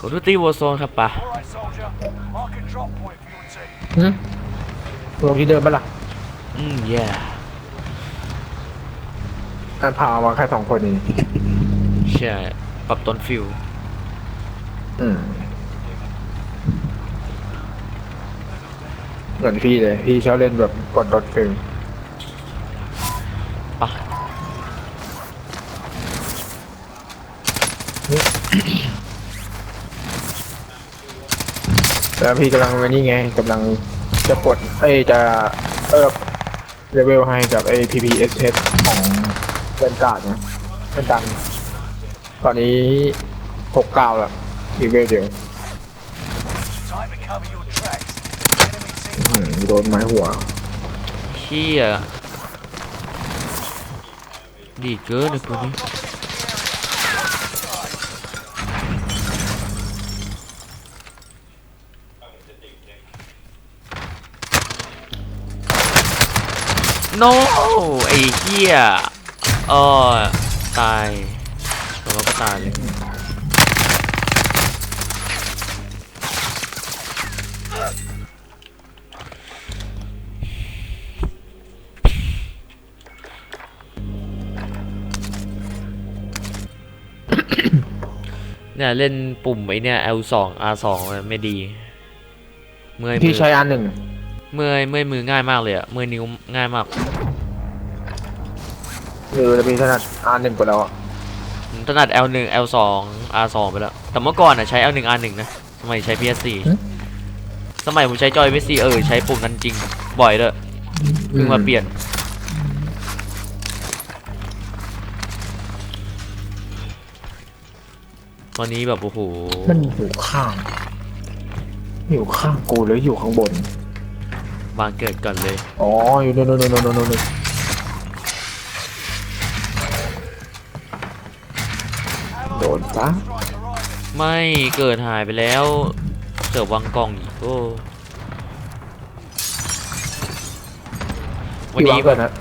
กดดูตีวอร์โซนครับปะ All right, soldier. Mark a drop point for your team. หึลงที่เดิมปะล่ะอืมแย่การพามาแค่สองคนนี้ใช่ปรับต้นฟิลอืมเหมือนพี่เลย พี่ชอบเล่นแบบกดรถฟิล แล้วพี่กำลังนี่ไงกำลังจะปลดเอ้จะเอิบเลเวลให้กับไอ้ PPSS ของเล่นการ์ดนะเล่นการตอนนี้หกเก้าแล้วอีเวลเดียวโดนไม้หัวเชี่ยดีเกินไอ้คนนี้ โนไอ้เหี้ยเออตายตัวเราก็ตายเลยเนี่ยเล่นปุ่มไอ้เนี่ย L2 R2 มันไม่ดี เมื่อยพี่อใช้อันหนึ่ง เมื่อยเมื่อยมือง่ายมากเลยอะเมื่อยนิ้วง่ายมากเออจะมีถนัดอันหนึ่งไปแล้วอะผมถนัด L1 L2 R2 ไปแล้ว แต่เมื่อก่อนอะใช้ L1 R1 นะ สมัยใช้ PS4 สมัยผมใช้จอย PS4 เออใช้ปุ่มนั้นจริง บ่อยเลยเพิ่งมาเปลี่ยน วันนี้แบบโอ้โห มันอยู่ข้าง อยู่ข้างกูหรืออยู่ข้างบน วางเกิดก่อนเลย อ๋ออยู่โน่นโน่นโน่นโน่นโน่นโดนปะไม่เกิดหายไปแล้วเสิร์ฟวางกล่องอีกโอ้วันพี่วานี้งเกินนะ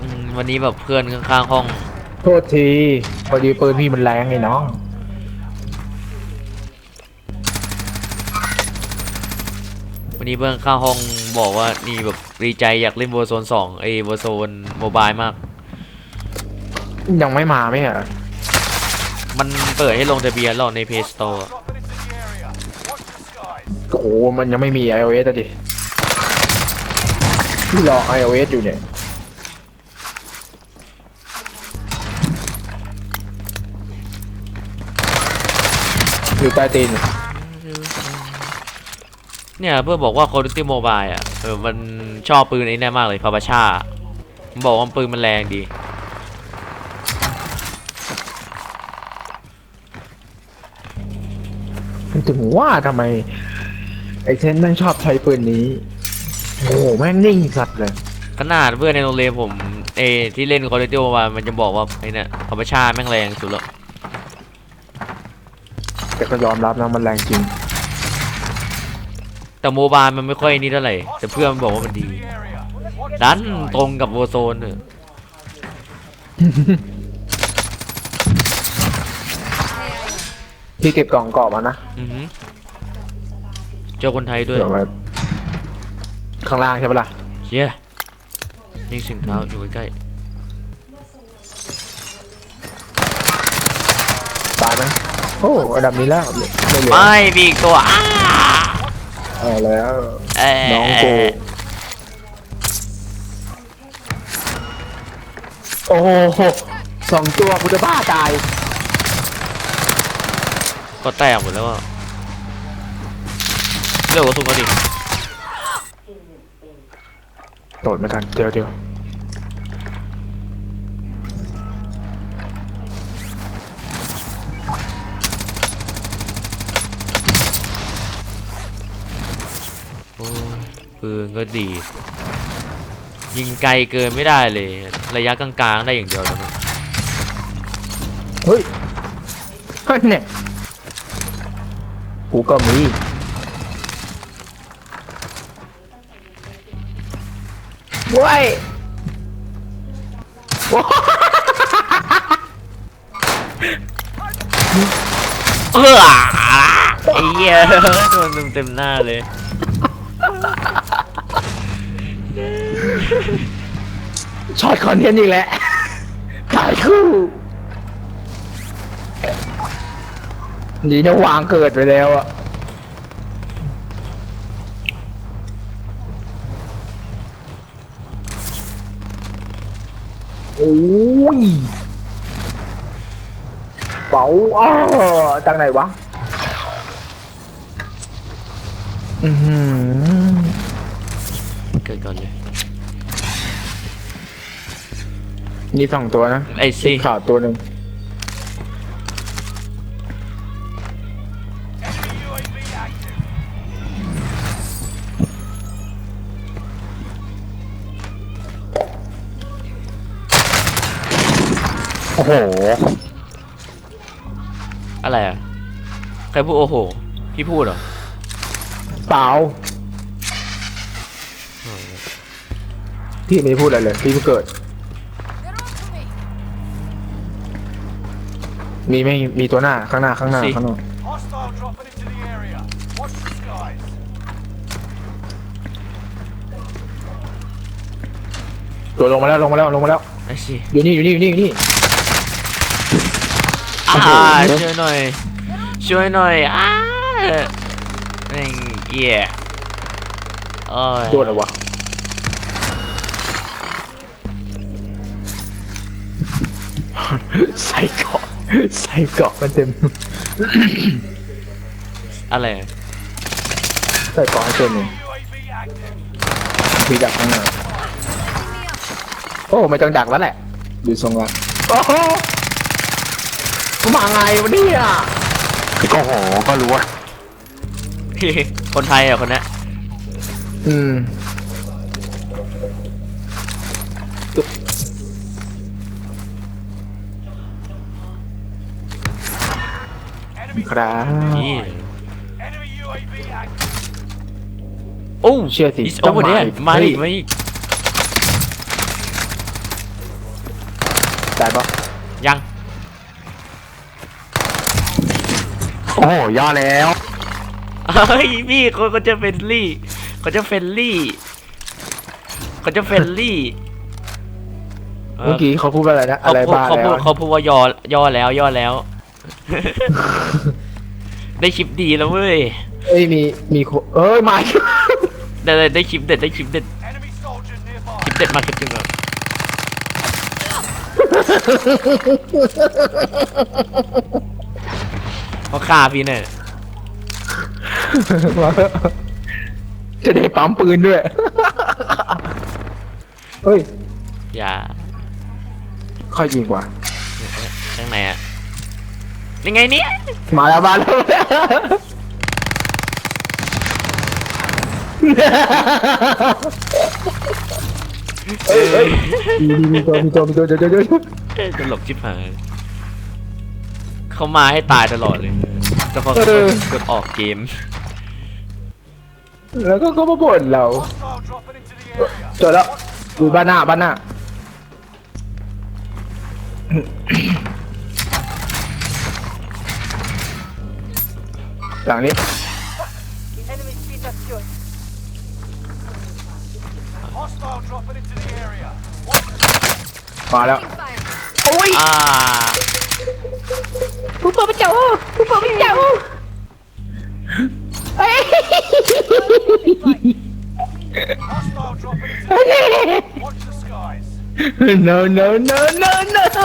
อืมวันนี้แบบเพื่อนข้างๆห้อง โทษทีพอดีปืนพี่มันแรงไงน้อง วันนี้เพื่อนข้างห้องบอกว่านี่แบบดีใจอยากเล่นวอร์โซนสองไอ้วอร์โซนโมบายมาก ยังไม่มาไหมอะมันเปิดให้ลงทะเบียนแล้วใน Play Store อะ dropping into the area. Watch the skies. โอ้โหมันยังไม่มี iOS อะดิพี่รอ iOS อยู่เนี่ย อยู่ใต้ตีน เนี่ยเพื่อนบอกว่า Call of Duty Mobile อะเออมันชอบปืนไอ้นี่มากเลยพาบาชามันบอกว่าปืนมันแรงดี ถึงว่าทำไม ไอ้เซนแม่งชอบใช้ปืนนี้ โอ้โหแม่งนิ่งสัตว์เลย ขนาดเพื่อนในโรงเรียนผมเอที่เล่น Call of Duty Mobile มันจะบอกว่าไอ้เนี่ยพาบาชาแม่งแรงสุดแล้วแต่ก็ยอมรับนะมันแรงจริง แต่โมบายมันไม่ค่อยนี่เท่าไหร่แต่เพื่อนมันบอกว่ามันดี The area. Watch ดันตรงกับวอร์โซนเนอะพี่เก็บกล่องกรอบมานะอือหือเจอคนไทยด้วยเดี๋ยวไว้ข้างล่างใช่ปะล่ะเชี่ยนี่สิงเท้าอยู่ใกล้ตายไหมโอ้อันดับนี้แล้วไม่เหลืๆอ ไม่มีอีกตัวอ้า เอาแล้วเอ่อน้องกูโอ้โหสองตัวกูจะบ้าตายก็แตกหมดแล้วอะเร็วกว่าสุดเขาดิโดดไม่ทันเดี๋ยวเดี๋ยว ปืนก็ดี ยิงไกลเกินไม่ได้เลย ระยะกลางๆได้อย่างเดียวตอนนี้เฮ้ยเฮ้ยเนี่ยกูก็มีเว้ยว้าเออไอ้เหี้ยโดนเต็มเต็มๆหน้าเลย ช็อตคอนเทนต์อีกแล้วถ่ายคู่นี่นะวางเกิดไปแล้วอะโอ้ยเป๋าอ้อจากไหนวะ อือหือ เกิดก่อนเลย มีสองตัวนะไอ้สิข่าวตัวหนึ่ง Enemy UAV active. โอ้โห อะไรอะ ใครพูดโอ้โห พี่พูดเหรอ เปล่า พี่ไม่ได้พูดอะไรเลย พี่เพิ่งเกิด มีไม่มีตัวหน้าข้างหน้าข้างหน้าสิ ข้างหน้า Hostile dropping into the area. Watch the skies. ตัวลงมาแล้วลงมาแล้วลงมาแล้ว ไอ้สิอยู่นี่อยู่นี่อยู่นี่อยู่นี่อ่าโอ้โหช่วยหน่อย ช่วยหน่อยอ้าแม่งเหี้ยโอ้ยตัวอะไรวะใส่เกาะ ใส่เกาะมันเต็ม อะไรใส่เกาะให้เต็มเลย UAV active. มีดักข้างหน้าโอ้ไม่ต้องดักแล้วแหละดูทรงละโอ้โหมาไงวะเนี่ยก็โหก็รู้ว่า คนไทยอะคนเนี้ยอืม ครับ นี่ enemy UAV active. โอ้เชื่อสิโอ้โหเนี่ยต้องมามาอีอีกกมาอีกได้ปะยัง โอ้โหย่อแล้วเฮ้ยพี่เขาก็จะเฟรนลี่เขาจะเฟรนลี่เขาจะเฟรนลี่เมื่อกี้เขาพูดว่าอะไรนะเขาอะไรพูดบ้าเขาแล้พูวดเขาพูดว่ายอย่อแล้วย่อแล้ว ได้คลิปดีแล้วเว้ย เอ้ยมีมีโคเอ้ยมาอีกได้ได้ได้คลิปเด็ดได้คลิปเด็ด Enemy soldier nearby. คลิปเด็ดมาคลิปหนึ่งแล้วเขาฆ่าพี่เนี่ยมาแล้วจะได้ปั๊มปืนด้วย เฮ้ยอย่าค่อยยิงกว่าข้างในอะ ยังไงเนี่ยมาแล้วมาแล้วเฮ้ยเฮ้ยมีมีมีตัวมีตัวมีตัวเดี๋ยวเดี๋ยวเดี๋ยวเอ้ยตลกชิบหายเขามาให้ตายตลอดเลยแต่พอเออกดออกเกม แล้วก็เขามาบ่นเรา Hostile dropping into the area. เจอแล้วดูบ้านหน้าบ้านหน้า หลังนี้ Hostile dropping into the area. มาแล้วอ่าผู้ปกเจ้าผู้ปกเจ้า Hostile dropping into the area. Watch the skies. no no no no no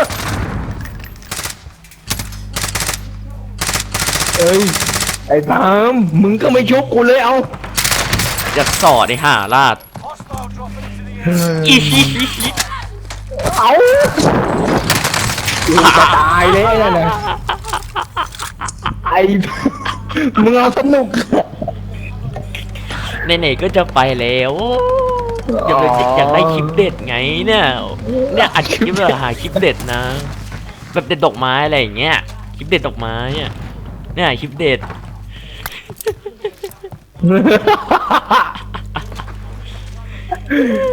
เอ้ย ไอ้พามมึงก็ไม่ชกกูเลยเอาอยากสอดไอ้ห่าลาด Hostile dropping into the area. อีฮิฮิฮิเอากูจะตายเลยนั่นนะไอ้มึงเอาสนุกไหนๆก็จะไปแล้วอยากได้อยากได้คลิปเด็ดไงเนี่ยเนี่ยอัดคลิปแบบหาคลิปเด็ดนะแบบเด็ดดอกไม้อะไรอย่างเงี้ยคลิปเด็ดดอกไม้เนี่ยเนี่ยคลิปเด็ด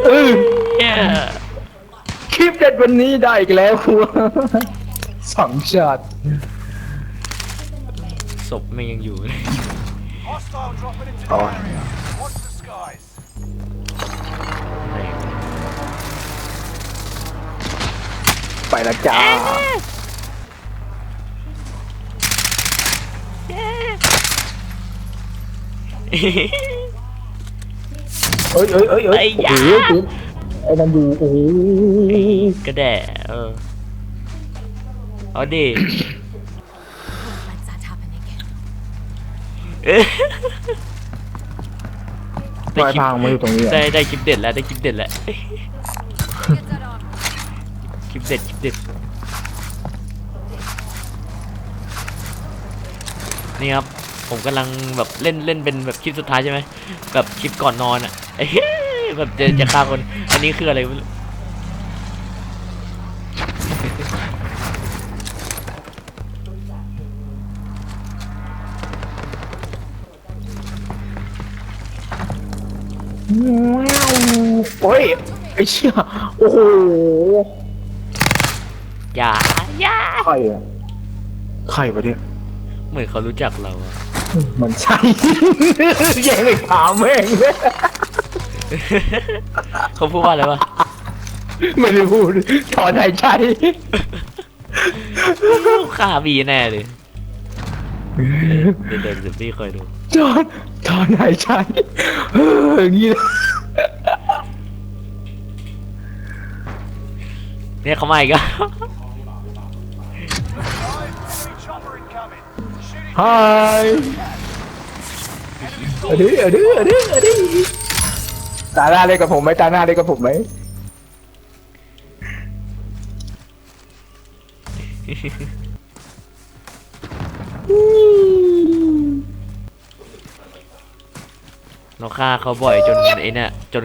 เออเนี่ยคลิปเด็ดวันนี้ได้อีกแล้วครูสองช็อตศพแม่งยังอยู่เลย Hostile dropping into the Oh. area. Watch the skies. ไปและจ้า เอ้ยเอ้ยเอ้ยเอ้ยไอ้ยา โอ้โหไอ้นั่นดูโอ้โหกระแดะเออ เอาดิ Let that happen again. เอ้ยปล่อยพังมาอยู่ตรงนี้ได้อะได้คลิปเด็ดแล้วได้คลิปเด็ดแล้ว Get that on. คลิปเด็ดคลิปเด็ดนี่ครับ ผมกำลังแบบเล่นเล่นเป็นแบบคลิปสุดท้ายใช่ไหมแบบคลิปก่อนนอนอะเอ้ยแบบจะจะฆ่าคน อันนี้คืออะไรไม่รู้ว้าวโอ้ยไอ้เชี่ยโอ้โหอย่าอย่าใครอะใครวะเนี่ย เหมือนเขารู้จักเราอะ มันใช่ แย่งไปถามแม่งเลยเขาพูดว่าอะไรวะไม่ได้พูดถอนหายใจฆ่าบีแน่เลยเดี๋ยวเดี๋ยวเดี๋ยวพี่คอยดูถอนถอนหายใจเอออย่างนี้เลยเนี่ยเขามาอีกแล้ว กับผมไหมตาหน้าเล่นกับผมไหมเราฆ่าเขาบ่อยจนไอ้เนี่ยจน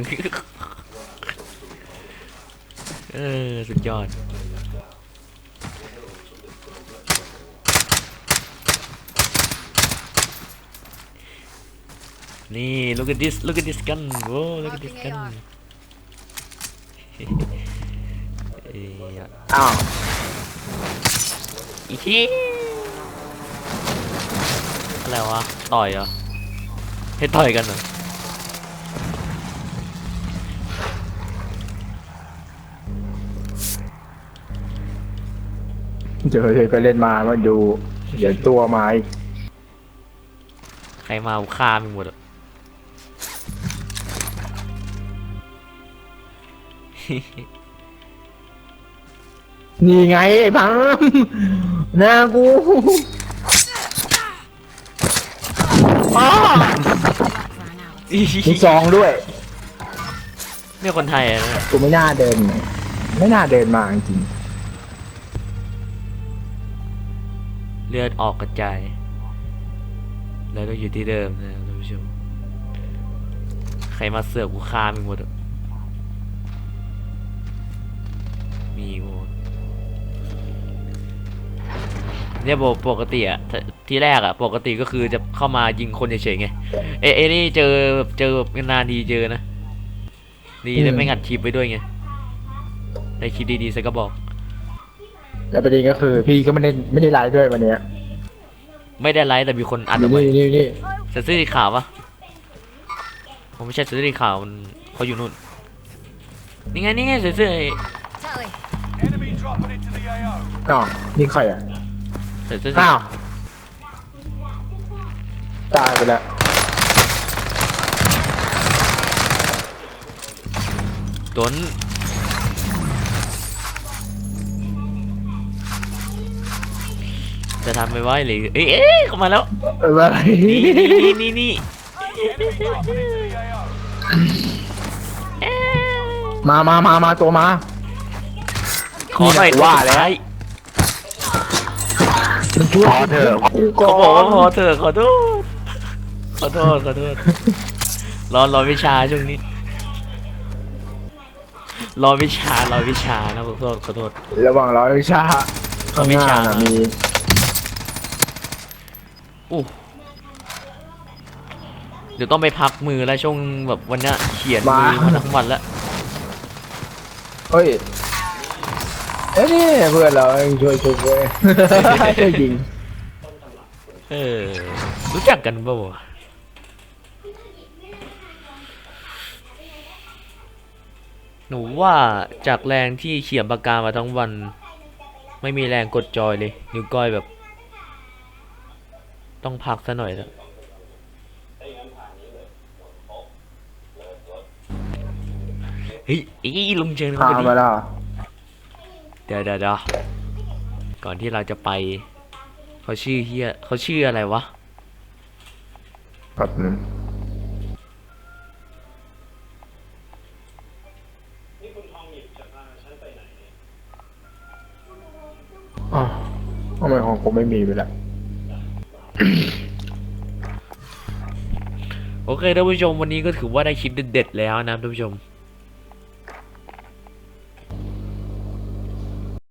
เออ สุดยอด นี่ look at this look at this gun โว้ look at this gun เอ้ยอ้าวอีทีอะไรวะ ต่อยเหรอ ให้ต่อยกันเหรอเจอเลยไปเล่นมามาดู เดี๋ยวตัวมาอีกใครมาฆ่ามึงหมดอะ นี่ไงไอ้พัมหน้ากูอ้า Ran out. มีซองด้วย เนี่ยคนไทยอะนะกูไม่น่าเดิน ไม่น่าเดินมาจริงเลือดออกกระจาย แล้วก็อยู่ที่เดิมนะครับท่านผู้ชม ใครมาเสือกกูฆ่ามึงหมดอะ มีโวเนี่ยโบปกติอะถ้าที่แรกอะปกติก็คือจะเข้ามายิงคนเฉยๆไงเอ้เอ้นี่เจอแบบเจอแบบนานทีเจอนะดีเลยไม่งัดคลิปไปด้วยไงในคลิปดีๆสักก็บอกๆแล้วประเด็นก็คือ พี่ก็ไม่ได้ไม่ได้ไลฟ์ด้วยวันเนี้ยไม่ได้ไลฟ์แต่มีคนอัดอนี่อกมานี่นี่ใส่เสื้อสีขาวปะผมไม่ใช่ใส่เสื้อสีขาวมันเขาอยู่นู่นนี่ไงนี่ไงใส่เสื้อ ไอ้ Tally. Enemy dropping into the AO. อ้าวนี่ใครอะใส่เสื้อสีอ้าว ตายไปแล้วตนจะทำไม่ไหวเลยเอ้ยเอ้ยเข้ามาแล้วเอออะไรนี่นี่นี่นี่ Enemy dropping into the AO. มามามามาตัวมา ขอหน่อยว่าแล้วท้ยมันช่วยพอเถอะกูก่เขาบอกว่าพอเถอะขอโทษ ขอโทษขอโทษรอรอวิชาช่วงนี้ รอวิชารอวิชานะขอโทษขอโทษ ระหว่างร้อยวิชาข้างหน้าน่ะมีอู้เดี๋ยวต้องไปพักมือแล้วช่วงแบบวันเนี้ยเขียนมือมาทั้งวันแล้ว เฮ้ย เอ้ยนี่เพื่อนเราช่วยช่วยช่วยช่วยยิงเออรู้จักกันเปล่าวะหนูว่าจากแรงที่เขียนปากกามาทั้งวัน ไม่มีแรงกดจอยเลย นิ้วก้อยแบบ ต้องพักซะหน่อยแล้วเฮ้ยอีลุงเชิญพามาพอดีมาแล้วเดี๋ยว เดี๋ยวเดี๋ยวก่อนที่เราจะไป เขาชื่อเฮียเขาชื่ออะไรวะแบบนึงอ๋อทำไมของผมไม่มีไปละโอเคท่านผู้ชมวันนี้ก็ถือว่าได้คลิปเด็ดๆแล้วนะท่านผู้ชม